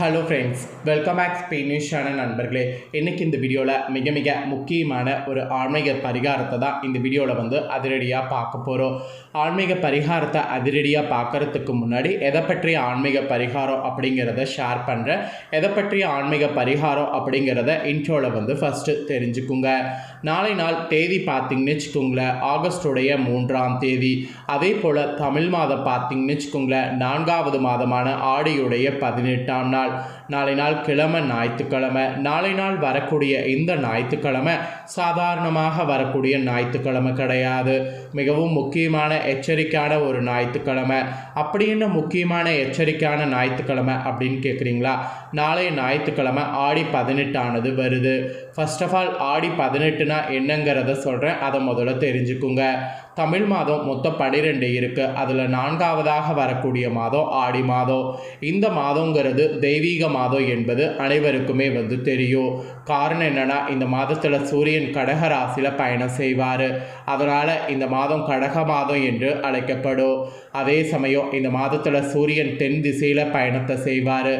Hello friends welcome back ஸ்பெயினிஷான நண்பர்களே. இன்றைக்கி இந்த வீடியோவில் மிக மிக முக்கியமான ஒரு ஆன்மீக பரிகாரத்தை தான் இந்த வீடியோவில் வந்து அதிரடியாக பார்க்க போகிறோம் ஆன்மீக பரிகாரத்தை அதிரடியாக பார்க்குறதுக்கு முன்னாடி எதை பற்றிய ஆன்மீக பரிகாரம் அப்படிங்கிறத ஷேர் பண்ணுறேன் எதை பற்றிய ஆன்மீக பரிகாரம் அப்படிங்கிறத இன்ட்ரோவில் வந்து ஃபஸ்ட்டு தெரிஞ்சுக்குங்க. நாளை நாள் தேதி பார்த்தீங்கன்னு வச்சுக்கோங்களேன் ஆகஸ்டுடைய மூன்றாம் தேதி. அதே போல் தமிழ் மாதம் பார்த்தீங்கன்னு வச்சுக்கோங்களேன் நான்காவது மாதமான ஆடியுடைய பதினெட்டாம் நாள். that. நாளை நாள் கிழமை ஞாயிற்றுக்கிழமை. நாளை நாள் வரக்கூடிய இந்த ஞாயிற்றுக்கிழமை சாதாரணமாக வரக்கூடிய ஞாயிற்றுக்கிழமை கிடையாது. மிகவும் முக்கியமான எச்சரிக்கையான ஒரு ஞாயிற்றுக்கிழமை. அப்படி என்ன முக்கியமான எச்சரிக்கையான ஞாயிற்றுக்கிழமை அப்படின்னு கேட்குறீங்களா நாளைய ஞாயிற்றுக்கிழமை ஆடி பதினெட்டானது வருது. ஃபர்ஸ்ட் ஆஃப் ஆல் ஆடி பதினெட்டுனா என்னங்கிறத சொல்கிறேன் அதை முதல்ல தெரிஞ்சுக்குங்க. தமிழ் மாதம் மொத்தம் பன்னிரெண்டு இருக்குது அதில் நான்காவதாக வரக்கூடிய மாதம் ஆடி மாதம். இந்த மாதங்கிறது தெய்வீக மாதம் என்பது அனைவருக்குமே வந்து தெரியும். காரணம் என்னென்னா இந்த மாதத்தில் சூரியன் கடக ராசியில் பயணம் செய்வார். அதனால் இந்த மாதம் கடக மாதம் என்று அழைக்கப்படும். அதே சமயம் இந்த மாதத்தில் சூரியன் தென் திசையில் பயணத்தை செய்வார்.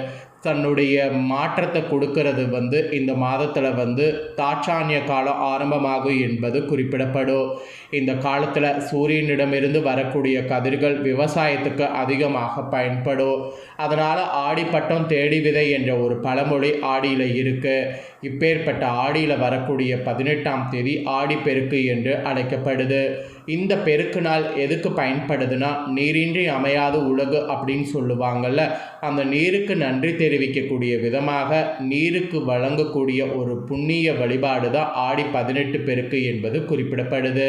தன்னுடைய மாற்றத்தை கொடுக்கறது வந்து இந்த மாதத்தில் வந்து தாட்சானிய காலம் ஆரம்பமாகும் என்பது குறிப்பிடப்படும். இந்த காலத்தில் சூரியனிடமிருந்து வரக்கூடிய கதிர்கள் விவசாயத்துக்கு அதிகமாக பயன்படும். அதனால் ஆடிப்பட்டம் தேடி விதை என்ற ஒரு பழமொழி ஆடியில் இருக்குது இப்பேற்பட்ட ஆடியில் வரக்கூடிய பதினெட்டாம் தேதி ஆடிப்பெருக்கு என்று அழைக்கப்படுது. இந்த பெருக்கு நாள் எதுக்கு பயன்படுதுன்னா நீரின்றி அமையாத உலகு அப்படின்னு சொல்லுவாங்கள்ல அந்த நீருக்கு நன்றி தெரிவிக்கக்கூடிய விதமாக நீருக்கு வழங்கக்கூடிய ஒரு புண்ணிய வழிபாடு தான் ஆடி பதினெட்டு பெருக்கு என்பது குறிப்பிடப்படுது.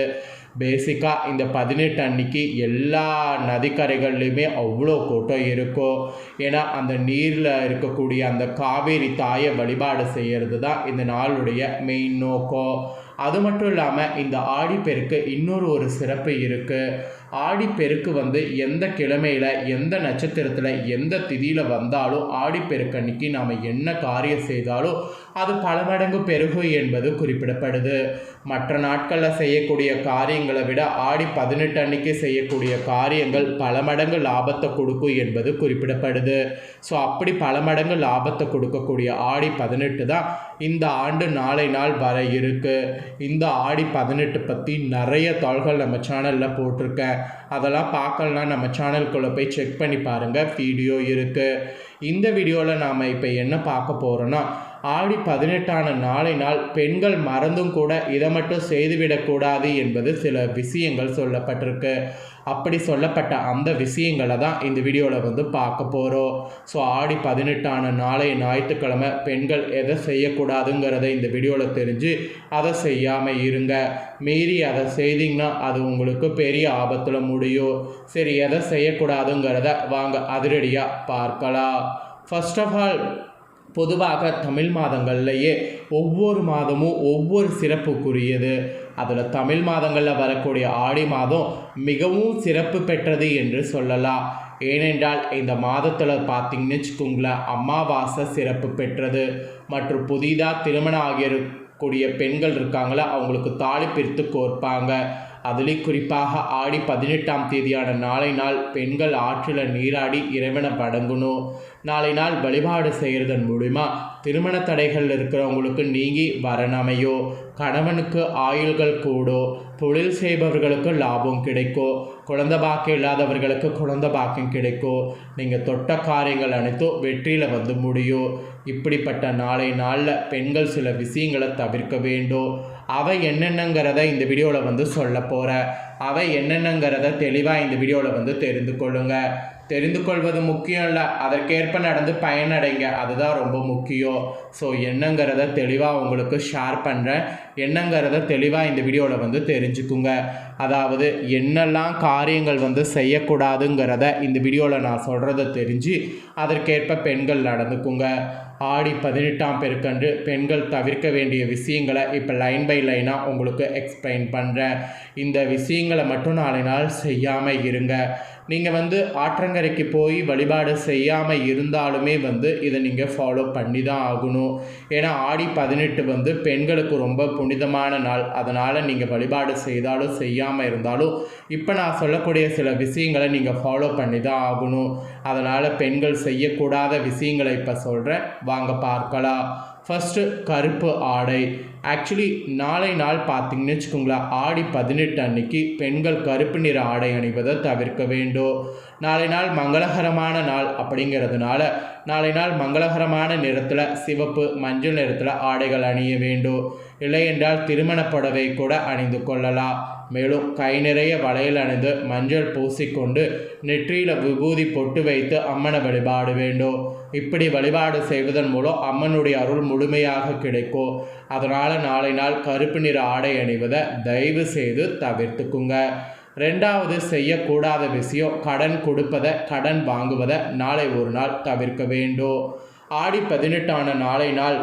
பேசிக்காக இந்த பதினெட்டு அன்னைக்கு எல்லா நதிக்கரைகள்லையுமே அவ்வளோ கூட்டம் இருக்கும். ஏன்னா அந்த நீரில் இருக்கக்கூடிய அந்த காவேரி தாயை வழிபாடு செய்கிறது தான் இந்த நாளுடைய மெயின் நோக்கம். அது மட்டும் இல்லாமல் இந்த ஆடிப்பெருக்கு இன்னொரு ஒரு சிறப்பு இருக்குது ஆடிப்பெருக்கு வந்து எந்த கிழமையில் எந்த நட்சத்திரத்தில் எந்த திதியில் வந்தாலும் ஆடிப்பெருக்கு அன்னைக்கு நாம் என்ன காரியம் செய்தாலும் அது பல மடங்கு பெருகும் என்பது குறிப்பிடப்படுது. மற்ற நாட்களில் செய்யக்கூடிய காரியங்களை விட ஆடி பதினெட்டு அன்னைக்கு செய்யக்கூடிய காரியங்கள் பல மடங்கு லாபத்தை கொடுக்கும் என்பது குறிப்பிடப்படுது. ஸோ அப்படி பல மடங்கு லாபத்தை கொடுக்கக்கூடிய ஆடி பதினெட்டு தான் இந்த ஆண்டு நாளை நாள் வர இருக்குது இந்த ஆடி பதினெட்டு பற்றி நிறைய தாள்கள் நம்ம சேனலில் போட்டிருக்கேன். அதெல்லாம் பார்க்கலனா நம்ம சேனலுக்குள்ளே போய் செக் பண்ணி பாருங்கள் வீடியோ இருக்குது இந்த வீடியோவில் நாம் இப்போ என்ன பார்க்க போகிறோன்னா ஆடி பதினெட்டான நாளை நாள் பெண்கள் மறந்தும் கூட இதை மட்டும் செய்துவிடக்கூடாது என்பது சில விஷயங்கள் சொல்லப்பட்டிருக்கு. அப்படி சொல்லப்பட்ட அந்த விஷயங்களை தான் இந்த வீடியோவில் வந்து பார்க்க போகிறோம் ஸோ ஆடி பதினெட்டான நாளை ஞாயிற்றுக்கிழமை பெண்கள் எதை செய்யக்கூடாதுங்கிறத இந்த வீடியோவில் தெரிஞ்சு அதை செய்யாமல் இருங்க. மீறி அதை செய்தீங்கன்னா அது உங்களுக்கு பெரிய ஆபத்தில் முடியும். சரி எதை செய்யக்கூடாதுங்கிறத வாங்க அதிரடியாக பார்க்கலாம். ஃபர்ஸ்ட் ஆஃப் ஆல் பொதுவாக தமிழ் மாதங்கள்லேயே ஒவ்வொரு மாதமும் ஒவ்வொரு சிறப்புக்குரியது. அதில் தமிழ் மாதங்களில் வரக்கூடிய ஆடி மாதம் மிகவும் சிறப்பு பெற்றது என்று சொல்லலாம். ஏனென்றால் இந்த மாதத்தில் பார்த்தீங்கன்னு வச்சுக்கோங்களேன் அமாவாசை சிறப்பு பெற்றது. மற்றும் புதிதாக திருமணம் ஆகியிருக்கூடிய பெண்கள் இருக்காங்களா அவங்களுக்கு தாலி பிரித்து கோர்ப்பாங்க. அதுலேயும் குறிப்பாக ஆடி பதினெட்டாம் தேதியான நாளை நாள் பெண்கள் ஆற்றில் நீராடி இறைவனை வணங்கணும். நாளை நாள் வழிபாடு செய்கிறதன் மூலிமா திருமண தடைகள் இருக்கிறவங்களுக்கு நீங்கி வரணமையோ கணவனுக்கு ஆயுள்கள் கூடோ தொழில் செய்பவர்களுக்கு லாபம் கிடைக்கும் குழந்த பாக்கியம் இல்லாதவர்களுக்கு குழந்த பாக்கியம் கிடைக்கும் நீங்கள் தொட்ட காரியங்கள் அனைத்தும் வெற்றியில் வந்து முடியும் இப்படிப்பட்ட நாளை நாளில் பெண்கள் சில விஷயங்களை தவிர்க்க வேண்டும் அவை என்னென்னங்கிறத இந்த வீடியோவில் வந்து சொல்ல போகிற அவை என்னென்னங்கிறத தெளிவாக இந்த வீடியோவில் வந்து தெரிந்து கொள்ளுங்கள் தெரிந்து கொள்வது முக்கியம் இல்லை அதற்கேற்ப நடந்து பயனடைங்க. அதுதான் ரொம்ப முக்கியம். ஸோ என்னங்கிறத தெளிவாக உங்களுக்கு ஷேர் பண்ணுறேன் என்னங்கிறத தெளிவாக இந்த வீடியோவில் வந்து தெரிஞ்சுக்குங்க. அதாவது என்னெல்லாம் காரியங்கள் வந்து செய்யக்கூடாதுங்கிறத இந்த வீடியோவில் நான் சொல்கிறத தெரிஞ்சு அதற்கேற்ப பெண்கள் நடந்துக்குங்க. ஆடி பதினெட்டாம் பெருக்கன்று பெண்கள் தவிர்க்க வேண்டிய விஷயங்களை இப்போ லைன் பை லைனாக உங்களுக்கு எக்ஸ்பிளைன் பண்ணுறேன் இந்த விஷயங்களை மட்டும் நாளை நாள் செய்யாமல் இருங்க. நீங்கள் வந்து ஆற்றங்கரைக்கு போய் வழிபாடு செய்யாமல் இருந்தாலுமே வந்து இதை நீங்கள் ஃபாலோ பண்ணி தான் ஆகணும். ஏன்னா ஆடி பதினெட்டு வந்து பெண்களுக்கு ரொம்ப புனிதமான நாள். அதனால் நீங்கள் வழிபாடு செய்தாலும் செய்யாமல் இருந்தாலும் இப்போ நான் சொல்லக்கூடிய சில விஷயங்களை நீங்கள் ஃபாலோ பண்ணி தான் ஆகணும். அதனால் பெண்கள் செய்யக்கூடாத விஷயங்களை இப்போ சொல்கிறேன் வாங்க பார்க்கலாம். ஃபஸ்ட்டு கருப்பு ஆடை. ஆக்சுவலி நாளை நாள் பார்த்தீங்கன்னு வச்சுக்கோங்களேன் ஆடி பதினெட்டு அன்னைக்கு பெண்கள் கருப்பு நிற ஆடை அணிவதை தவிர்க்க வேண்டும். நாளை நாள் மங்களகரமான நாள் அப்படிங்கிறதுனால நாளை நாள் மங்களகரமான நிறத்தில் சிவப்பு மஞ்சள் நிறத்தில் ஆடைகள் அணிய வேண்டும். இல்லையென்றால் திருமண புடவை கூட அணிந்து கொள்ளலாம். மேலும் கை நிறைய வளையல் அணிந்து மஞ்சள் பூசிக்கொண்டு நெற்றியில் விபூதி பொட்டு வைத்து அம்மனை வழிபாடு வேண்டும். இப்படி வழிபாடு செய்வதன் மூலம் அம்மனுடைய அருள் முழுமையாக கிடைக்கும். அதனால் நாளை நாள் கருப்பு நிற ஆடை அணிவதை தயவு செய்து தவிர்த்துக்குங்க. ரெண்டாவது செய்யக்கூடாத விஷயம் கடன் கொடுப்பதை கடன் வாங்குவதை நாளை ஒரு நாள் தவிர்க்க வேண்டும். ஆடி பதினெட்டான நாளை நாள்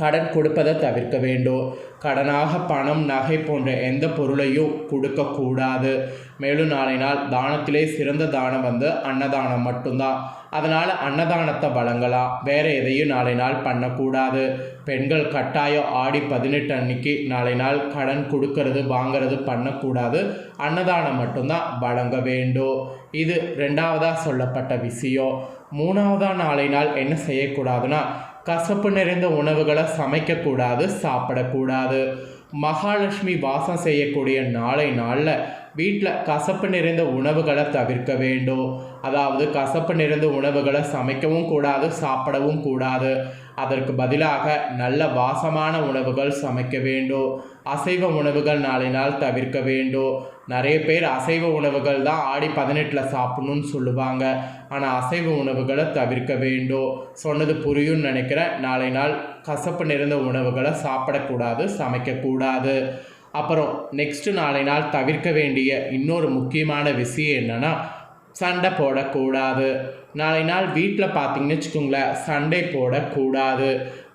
கடன் கொடுப்பதை தவிர்க்க வேண்டும். கடனாக பணம் நகை போன்ற எந்த பொருளையும் கொடுக்கக்கூடாது. மேலும் நாளை நாள் தானத்திலே சிறந்த தானம் வந்து அன்னதானம் மட்டும்தான். அதனால் அன்னதானத்தை வழங்கலாம். வேறு எதையும் நாளை நாள் பண்ணக்கூடாது. பெண்கள் கட்டாயம் ஆடி பதினெட்டு அன்னைக்கு நாளை நாள் கடன் கொடுக்கறது வாங்கிறது பண்ணக்கூடாது. அன்னதானம் மட்டும்தான் வழங்க வேண்டும். இது ரெண்டாவதாக சொல்லப்பட்ட விஷயம். மூணாவதாக நாளை நாள் என்ன செய்யக்கூடாதுன்னா கசப்பு நிறைந்த உணவுகளை சமைக்கக்கூடாது சாப்பிடக்கூடாது. மகாலட்சுமி வாசம் செய்யக்கூடிய நாளை நாளில் வீட்டில் கசப்பு நிறைந்த உணவுகளை தவிர்க்க வேண்டும். அதாவது கசப்பு நிறைந்த உணவுகளை சமைக்கவும் கூடாது சாப்பிடவும் கூடாது. அதற்கு பதிலாக நல்ல வாசமான உணவுகள் சமைக்க வேண்டும். அசைவ உணவுகள் நாளை நாள் தவிர்க்க வேண்டும் நிறைய பேர் அசைவ உணவுகள் தான் ஆடி பதினெட்டில் சாப்பிட்ணுன்னு சொல்லுவாங்க. ஆனால் அசைவ உணவுகளை தவிர்க்க வேண்டும் சொன்னது புரியும்னு நினைக்கிறேன். நாளை நாள் கசப்பு நிறைந்த உணவுகளை சாப்பிடக்கூடாது சமைக்கக்கூடாது. அப்புறம் நெக்ஸ்ட்டு நாளை நாள் தவிர்க்க வேண்டிய இன்னொரு முக்கியமான விஷயம் என்னென்னா சண்டை போடக்கூடாது. நாளை நாள் வீட்டில் பார்த்தீங்கன்னு வச்சுக்கோங்களேன் சண்டை போடக்கூடாது.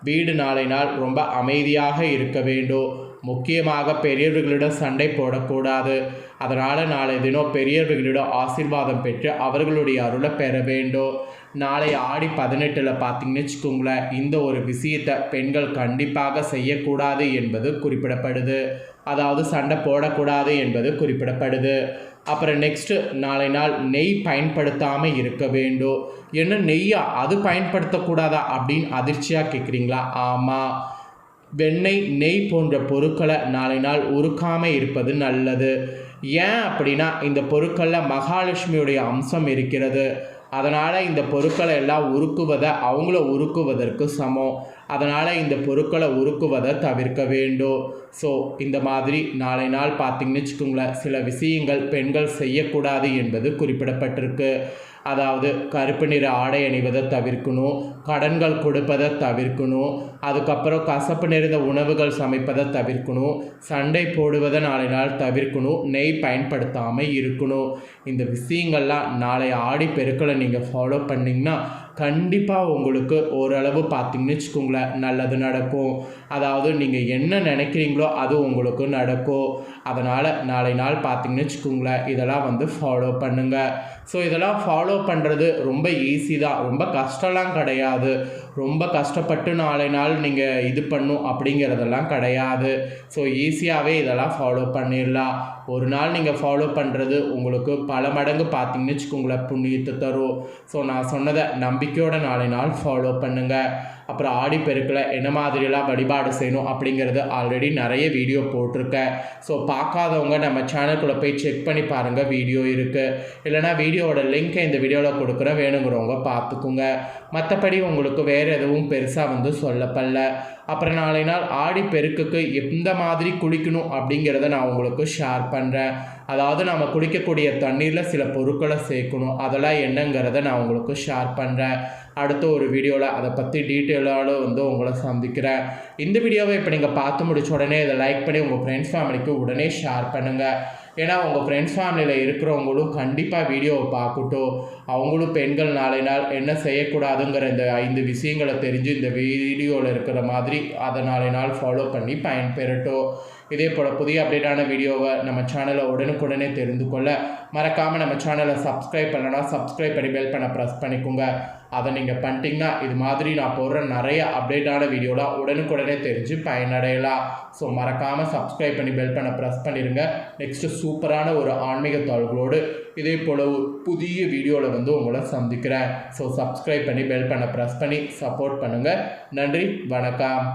வீடு நாளை நாள் ரொம்ப அமைதியாக இருக்க வேண்டும் முக்கியமாக பெரியவர்களிடம் சண்டை போடக்கூடாது. அதனால் நாளை தினம் பெரியவர்களிடம் ஆசீர்வாதம் பெற்று அவர்களுடைய அருளை பெற வேண்டும். நாளை ஆடி பதினெட்டில் பார்த்தீங்கன்னு வச்சுக்கோங்களேன் இந்த ஒரு விஷயத்தை பெண்கள் கண்டிப்பாக செய்யக்கூடாது என்பது குறிப்பிடப்படுது. அதாவது சண்டை போடக்கூடாது என்பது குறிப்பிடப்படுது. அப்புறம் நெக்ஸ்ட்டு நாளை நாள் நெய் பயன்படுத்தாமல் இருக்க வேண்டும். என்ன நெய்யா? அது பயன்படுத்தக்கூடாதா அப்படின்னு அதிர்ச்சியாக கேட்குறீங்களா ஆமாம் வெண்ணெய் நெய் போன்ற பொருட்களை நாளை நாள் உருக்காமல் இருப்பது நல்லது. ஏன் அப்படின்னா இந்த பொருட்களில் மகாலட்சுமியுடைய அம்சம் இருக்கிறது. அதனால் இந்த பொருட்களை எல்லாம் உருக்குவதை அவங்கள உருக்குவதற்கு சமம். அதனால் இந்த பொருட்களை உருக்குவதை தவிர்க்க வேண்டும். ஸோ இந்த மாதிரி நாளை நாள் பார்த்திங்கன்னு வச்சுக்கோங்களேன் சில விஷயங்கள் பெண்கள் செய்யக்கூடாது என்பது குறிப்பிடப்பட்டிருக்கு. அதாவது கருப்பு நிற ஆடை அணிவதை தவிர்க்கணும் கடன்கள் கொடுப்பதை தவிர்க்கணும் அதுக்கப்புறம் கசப்பு நிறைந்த உணவுகள் சமைப்பதை தவிர்க்கணும் சண்டை போடுவதை நாளை நாள் தவிர்க்கணும் நெய் பயன்படுத்தாமல் இருக்கணும். இந்த விஷயங்கள்லாம் நாளை ஆடி பெருக்களை நீங்கள் ஃபாலோ பண்ணிங்கன்னா கண்டிப்பாக உங்களுக்கு ஓரளவு பார்த்தீங்கன்னு வச்சுக்கோங்களேன் நல்லது நடக்கும். அதாவது நீங்கள் என்ன நினைக்கிறீங்களோ அது உங்களுக்கு நடக்கும். அதனால் நாளை நாள் பார்த்தீங்கன்னு வச்சுக்கோங்களேன் இதெல்லாம் வந்து ஃபாலோ பண்ணுங்கள் ஸோ இதெல்லாம் ஃபாலோ பண்ணுறது ரொம்ப ஈஸி தான். ரொம்ப கஷ்டம்லாம் கிடையாது. ரொம்ப கஷ்டப்பட்டு நாளை நாள் நீங்கள் இது பண்ணும் அப்படிங்கிறதெல்லாம் கிடையாது. ஸோ ஈஸியாகவே இதெல்லாம் ஃபாலோ பண்ணிடலாம். ஒரு நாள் நீங்கள் ஃபாலோ பண்ணுறது உங்களுக்கு பல மடங்கு பார்த்தீங்கன்னு வச்சுக்கோங்களேன் புண்ணியத்தை தரும். ஸோ நான் சொன்னதை நம்பிக்கையோட நாளை நாள் ஃபாலோ பண்ணுங்கள் அப்புறம் ஆடிப்பெருக்கில் என்ன மாதிரியெல்லாம் வழிபாடு செய்யணும் அப்படிங்கிறது ஆல்ரெடி நிறைய வீடியோ போட்டிருக்கேன். ஸோ பார்க்காதவங்க நம்ம சேனலுக்குள்ளே போய் செக் பண்ணி பாருங்கள் வீடியோ இருக்குது இல்லைனா வீடியோவோட லிங்க்கை இந்த வீடியோவில் கொடுக்குறேன். வேணுங்கிறவங்க பார்த்துக்குங்க. மற்றபடி உங்களுக்கு வேறு எதுவும் பெருசாக வந்து சொல்லப்படல. அப்புறம் நாளை நாள் ஆடி பெருக்குக்கு எந்த மாதிரி குளிக்கணும் அப்படிங்கிறத நான் உங்களுக்கு ஷேர் பண்ணுறேன் அதாவது நம்ம குளிக்கக்கூடிய தண்ணீரில் சில பொருட்களை சேர்க்கணும். அதெல்லாம் என்னங்கிறத நான் உங்களுக்கு ஷேர் பண்ணுறேன் அடுத்த ஒரு வீடியோவில் அதை பற்றி டீட்டெயிலாக வந்து உங்களை சந்திக்கிறேன். இந்த வீடியோவை இப்போ நீங்கள் பார்த்து முடிச்ச உடனே இதை லைக் பண்ணி உங்கள் ஃப்ரெண்ட்ஸ் ஃபேமிலிக்கு உடனே ஷேர் பண்ணுங்கள் ஏன்னா உங்கள் ஃப்ரெண்ட்ஸ் ஃபேமிலியில் இருக்கிறவங்களும் கண்டிப்பாக வீடியோவை பார்க்கட்டும். அவங்களும் பெண்கள் நாளை நாள் என்ன செய்யக்கூடாதுங்கிற இந்த ஐந்து விஷயங்களை தெரிஞ்சு இந்த வீடியோவில் இருக்கிற மாதிரி அதை நாளை நாள் ஃபாலோ பண்ணி பயன்பெறட்டும். இதே போல் புதிய அப்டேட்டான வீடியோவை நம்ம சேனலை உடனுக்குடனே தெரிந்து கொள்ள மறக்காமல் நம்ம சேனலை சப்ஸ்கிரைப் பண்ணனா சப்ஸ்கிரைப் பண்ணி பெல் பண்ண ப்ரெஸ் பண்ணிக்கோங்க. அதை நீங்கள் பண்ணிட்டீங்கன்னா இது மாதிரி நான் போடுற நிறைய அப்டேட்டான வீடியோலாம் உடனுக்குடனே தெரிஞ்சு பயனடையலாம். ஸோ மறக்காமல் சப்ஸ்கிரைப் பண்ணி பெல் பண்ண ப்ரெஸ் பண்ணிடுங்க நெக்ஸ்ட்டு சூப்பரான ஒரு ஆன்மீக தாள்களோடு இதே போல் ஒரு புதிய வீடியோவில் வந்து உங்களை சந்திக்கிறேன். ஸோ சப்ஸ்கிரைப் பண்ணி பெல் பண்ண ப்ரெஸ் பண்ணி சப்போர்ட் பண்ணுங்கள் நன்றி வணக்கம்.